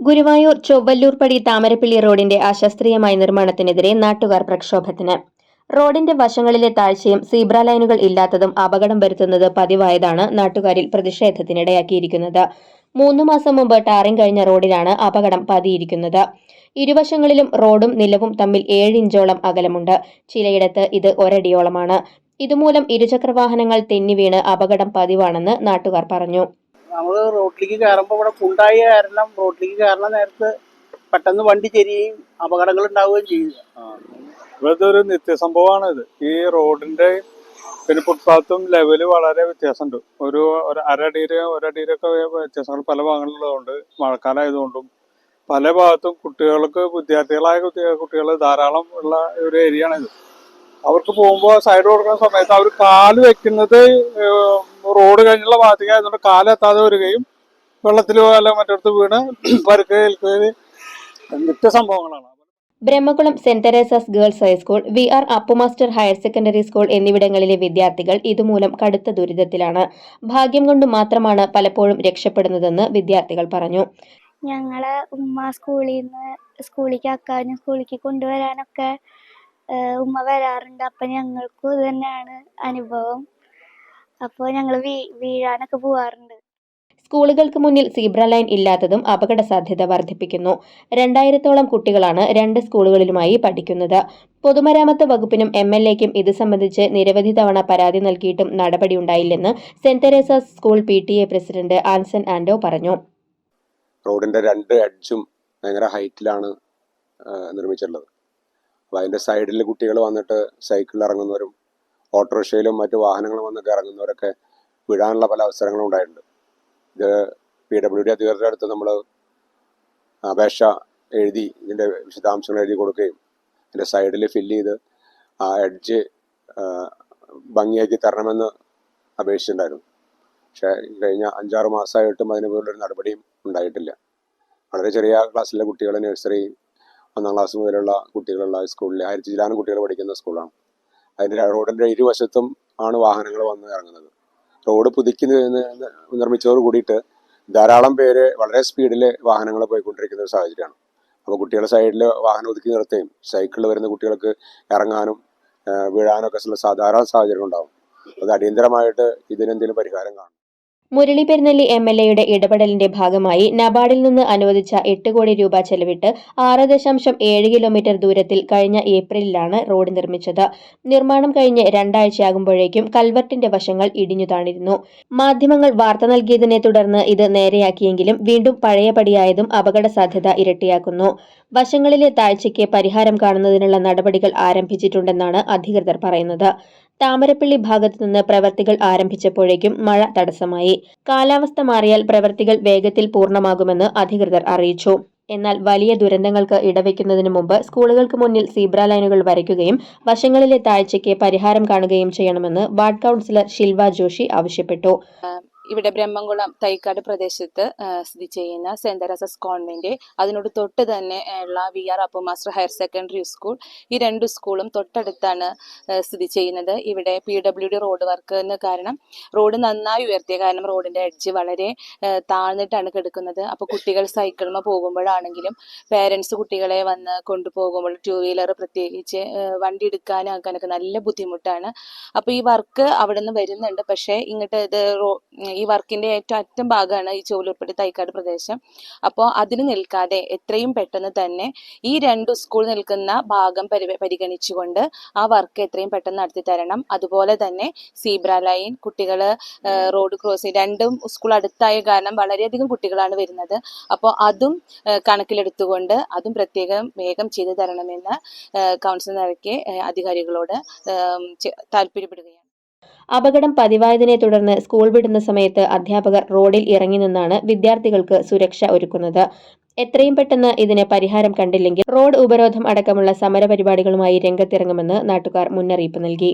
ഗുരുവായൂർ ചൊവ്വല്ലൂർപ്പടി താമരപ്പിള്ളി റോഡിന്റെ അശാസ്ത്രീയമായ നിർമ്മാണത്തിനെതിരെ നാട്ടുകാർ പ്രക്ഷോഭത്തിന്. റോഡിന്റെ വശങ്ങളിലെ താഴ്ചയും സീബ്ര ലൈനുകൾ ഇല്ലാത്തതും അപകടം വരുത്തുന്നത് പതിവായതാണ് നാട്ടുകാരിൽ പ്രതിഷേധത്തിനിടയാക്കിയിരിക്കുന്നത്. മൂന്ന് മാസം മുമ്പ് ടാറിംഗ് കഴിഞ്ഞ റോഡിലാണ് അപകടം പതിയിരിക്കുന്നത്. ഇരുവശങ്ങളിലും റോഡും നിലവും തമ്മിൽ ഏഴ് ഇഞ്ചോളം അകലമുണ്ട്. ചിലയിടത്ത് ഇത് ഒരടിയോളമാണ്. ഇതുമൂലം ഇരുചക്രവാഹനങ്ങൾ തെന്നിവീണ് അപകടം പതിവാണെന്ന് നാട്ടുകാർ പറഞ്ഞു. നമ്മൾ റോഡിലേക്ക് കയറുമ്പോൾ ഇവിടെ കുണ്ടായ കാരണം റോഡിലേക്ക് കയറുന്ന നേരത്ത് പെട്ടെന്ന് വണ്ടി ചെരിയും അപകടങ്ങൾ ഉണ്ടാവുകയും ചെയ്യുക ഇവിടുത്തെ ഒരു നിത്യസംഭവമാണ് ഇത്. ഈ റോഡിന്റെ പിന്നെ ഫുട്പാത്തും ലെവൽ വളരെ വ്യത്യാസമുണ്ട്. ഒരു ഒരു ഒരടിയിലൊക്കെ വ്യത്യാസങ്ങൾ പല ഭാഗങ്ങളിലുള്ളതുകൊണ്ട് മഴക്കാലമായതുകൊണ്ടും പല ഭാഗത്തും കുട്ടികൾക്ക് വിദ്യാർത്ഥികളായ കുട്ടികൾ ധാരാളം ഉള്ള ഒരു ഏരിയ ആണ് ഇത് അവർക്ക് പോകുമ്പോൾ സൈഡ് കൊടുക്കുന്ന സമയത്ത് അവർ കാൽ വെക്കുന്നത് റോഡ് കഴിഞ്ഞുള്ള ഭാഗത്തേക്കായതുകൊണ്ട് കാലെത്താതെ വരികയും വെള്ളത്തിലോ അല്ല മറ്റടുത്ത് വീണ് പരുക്ക് ഏൽക്കുകയും നിത്യസംഭവങ്ങളാണ് Brahmakulam saint Theresa's girls high school V R Appu Master higher secondary school എന്നിവിടങ്ങളിലെ വിദ്യാർത്ഥികൾ ഇതുമൂലം കടുത്ത ദുരിതത്തിലാണ്. ഭാഗ്യം കൊണ്ട് മാത്രമാണ് പലപ്പോഴും രക്ഷപ്പെടുന്നതെന്ന് വിദ്യാർത്ഥികൾ പറഞ്ഞു. ഞങ്ങളെ ഉമ്മ സ്കൂളിൽ നിന്ന് സ്കൂളിലേക്ക് ആക്കാനും സ്കൂളിലേക്ക് കൊണ്ടുവരാനൊക്കെ ഉമ്മ വരാറുണ്ട്. അപ്പം ഞങ്ങൾക്കും ഇത് തന്നെയാണ് അനുഭവം. അപ്പോൾ ഞങ്ങൾ വീ വീഴാനൊക്കെ പോവാറുണ്ട്. സ്കൂളുകൾക്ക് മുന്നിൽ സീബ്ര ലൈൻ ഇല്ലാത്തതും അപകട സാധ്യത വർദ്ധിപ്പിക്കുന്നു. രണ്ടായിരത്തോളം കുട്ടികളാണ് രണ്ട് സ്കൂളുകളിലുമായി പഠിക്കുന്നത്. പൊതുമരാമത്ത് വകുപ്പിനും എം എൽ എക്കും ഇത് സംബന്ധിച്ച് നിരവധി തവണ പരാതി നൽകിയിട്ടും നടപടിയുണ്ടായില്ലെന്ന് saint Theresa's school P T A president Anson Ando പറഞ്ഞു. റോഡിന്റെ രണ്ട് എഡ്ജും ഭയങ്കര ഹൈറ്റിലാണ് നിർമ്മിച്ചിട്ടുള്ളത്. അപ്പോൾ അതിന്റെ സൈഡിൽ കുട്ടികൾ വന്നിട്ട് സൈക്കിളിൽ ഇറങ്ങുന്നവരും ഓട്ടോറിക്ഷയിലും മറ്റ് വാഹനങ്ങളും വന്നൊക്കെ ഇറങ്ങുന്നവരൊക്കെ വിടാനുള്ള പല അവസരങ്ങളും ഉണ്ടായിട്ടുണ്ട്. ഇത് പി ഡബ്ല്യു ഡി അധികൃതരുടെ അടുത്ത് നമ്മൾ അപേക്ഷ എഴുതി ഇതിന്റെ വിശദാംശങ്ങൾ എഴുതി കൊടുക്കുകയും അതിന്റെ സൈഡിൽ ഫില്ല് ചെയ്ത് ആ എഡ്ജ് ഭംഗിയാക്കി തരണമെന്ന് അപേക്ഷിച്ചിട്ടുണ്ടായിരുന്നു. പക്ഷേ കഴിഞ്ഞ അഞ്ചാറ് മാസമായിട്ടും അതിന് പോലുള്ളൊരു നടപടിയും ഉണ്ടായിട്ടില്ല. വളരെ ചെറിയ ക്ലാസ്സിലെ കുട്ടികൾ നഴ്സറി ഒന്നാം ക്ലാസ് മുതലുള്ള കുട്ടികളുള്ള സ്കൂളിൽ ആയിരത്തി ചിലാനും കുട്ടികൾ പഠിക്കുന്ന സ്കൂളാണ് അതിന്റെ റോഡിന്റെ ഇരുവശത്തും ആണ് വാഹനങ്ങൾ വന്ന് ഇറങ്ങുന്നത്. റോഡ് പുതുക്കി നിർമ്മിച്ചതോട് കൂടിയിട്ട് ധാരാളം പേര് വളരെ സ്പീഡിൽ വാഹനങ്ങൾ പോയിക്കൊണ്ടിരിക്കുന്ന ഒരു സാഹചര്യമാണ്. അപ്പോൾ കുട്ടികളുടെ സൈഡിൽ വാഹനം ഒതുക്കി നിർത്തുകയും സൈക്കിളിൽ വരുന്ന കുട്ടികൾക്ക് ഇറങ്ങാനും വീഴാനും വീഴാനൊക്കെ സാധാരണ സാഹചര്യം ഉണ്ടാവും. അത് അടിയന്തരമായിട്ട് ഇതിനെന്തെങ്കിലും പരിഹാരം കാണും. മുരളി പെരുന്നല്ലി എം എൽ എയുടെ ഇടപെടലിന്റെ ഭാഗമായി നബാർഡിൽ നിന്ന് അനുവദിച്ച എട്ട് കോടി രൂപ ചെലവിട്ട് ആറ് ദശാംശം ഏഴ് കിലോമീറ്റർ ദൂരത്തിൽ കഴിഞ്ഞ ഏപ്രിലിലാണ് റോഡ് നിർമ്മിച്ചത്. നിർമ്മാണം കഴിഞ്ഞ് രണ്ടാഴ്ചയാകുമ്പോഴേക്കും കൽവർട്ടിന്റെ വശങ്ങൾ ഇടിഞ്ഞു താണിരുന്നു. മാധ്യമങ്ങൾ വാർത്ത നൽകിയതിനെ തുടർന്ന് ഇത് നേരെയാക്കിയെങ്കിലും വീണ്ടും പഴയപടിയായതും അപകട സാധ്യത ഇരട്ടിയാക്കുന്നു. വശങ്ങളിലെ താഴ്ചയ്ക്ക് പരിഹാരം കാണുന്നതിനുള്ള നടപടികൾ ആരംഭിച്ചിട്ടുണ്ടെന്നാണ് അധികൃതർ പറയുന്നത്. താമരപ്പള്ളി ഭാഗത്തു നിന്ന് പ്രവർത്തികൾ ആരംഭിച്ചപ്പോഴേക്കും മഴ തടസ്സമായി. കാലാവസ്ഥ മാറിയാൽ പ്രവർത്തികൾ വേഗത്തിൽ പൂർണമാകുമെന്ന് അധികൃതർ അറിയിച്ചു. എന്നാൽ വലിയ ദുരന്തങ്ങൾക്ക് ഇടവെക്കുന്നതിന് മുമ്പ് സ്കൂളുകൾക്ക് മുന്നിൽ സീബ്ര ലൈനുകൾ വരയ്ക്കുകയും വശങ്ങളിലെ താഴ്ചയ്ക്ക് പരിഹാരം കാണുകയും ചെയ്യണമെന്ന് വാർഡ് കൗൺസിലർ ശിൽവ ജോഷി ആവശ്യപ്പെട്ടു. ഇവിടെ ബ്രഹ്മംകുളം തൈക്കാട് പ്രദേശത്ത് സ്ഥിതി ചെയ്യുന്ന സെന്റ് തെരേസസ് കോൺവെന്റ്. അതിനോട് തൊട്ട് തന്നെ ഉള്ള V R Appu master higher secondary school. ഈ രണ്ട് സ്കൂളും തൊട്ടടുത്താണ് സ്ഥിതി ചെയ്യുന്നത്. ഇവിടെ P W D road work എന്ന് കാരണം റോഡ് നന്നായി ഉയർത്തിയ കാരണം റോഡിന്റെ എഡ്ജ് വളരെ താഴ്ന്നിട്ടാണ് കിടക്കുന്നത്. അപ്പോൾ കുട്ടികൾ സൈക്കിളിൽ പോകുമ്പോഴാണെങ്കിലും പേരൻസ് കുട്ടികളെ വന്ന് കൊണ്ടുപോകുമ്പോൾ ടൂ വീലർ പ്രത്യേകിച്ച് വണ്ടി എടുക്കാനും ആക്കാനൊക്കെ നല്ല ബുദ്ധിമുട്ടാണ്. അപ്പോൾ ഈ വർക്ക് അവിടെ നിന്ന് വരുന്നുണ്ട്. പക്ഷേ ഇങ്ങോട്ട് ഇത് ഈ വർക്കിന്റെ ഏറ്റവും അറ്റം ഭാഗമാണ് ഈ ചോലൂർപ്പെട്ടി തൈക്കാട് പ്രദേശം. അപ്പോൾ അതിന് നിൽക്കാതെ എത്രയും പെട്ടെന്ന് തന്നെ ഈ രണ്ട് സ്കൂൾ നിൽക്കുന്ന ഭാഗം പരി പരിഗണിച്ചുകൊണ്ട് ആ വർക്ക് എത്രയും പെട്ടെന്ന് നടത്തി തരണം. അതുപോലെ തന്നെ സീബ്ര ലൈൻ കുട്ടികൾ റോഡ് ക്രോസിംഗ് രണ്ടും സ്കൂൾ അടുത്തായ കാരണം വളരെയധികം കുട്ടികളാണ് വരുന്നത്. അപ്പോൾ അതും കണക്കിലെടുത്തുകൊണ്ട് അതും പ്രത്യേകം വേഗം ചെയ്തു തരണമെന്ന് കൗൺസിൽ നിരക്ക് അധികാരികളോട് താല്പര്യപ്പെടുകയാണ്. അപകടം പതിവായതിനെ തുടർന്ന് സ്കൂൾ വിടുന്ന സമയത്ത് അധ്യാപകർ റോഡിൽ ഇറങ്ങി നിന്നാണ് വിദ്യാർത്ഥികൾക്ക് സുരക്ഷ ഒരുക്കുന്നത്. എത്രയും പെട്ടെന്ന് ഇതിന് പരിഹാരം കണ്ടില്ലെങ്കിൽ റോഡ് ഉപരോധം അടക്കമുള്ള സമരപരിപാടികളുമായി രംഗത്തിറങ്ങുമെന്ന് നാട്ടുകാർ മുന്നറിയിപ്പ് നൽകി.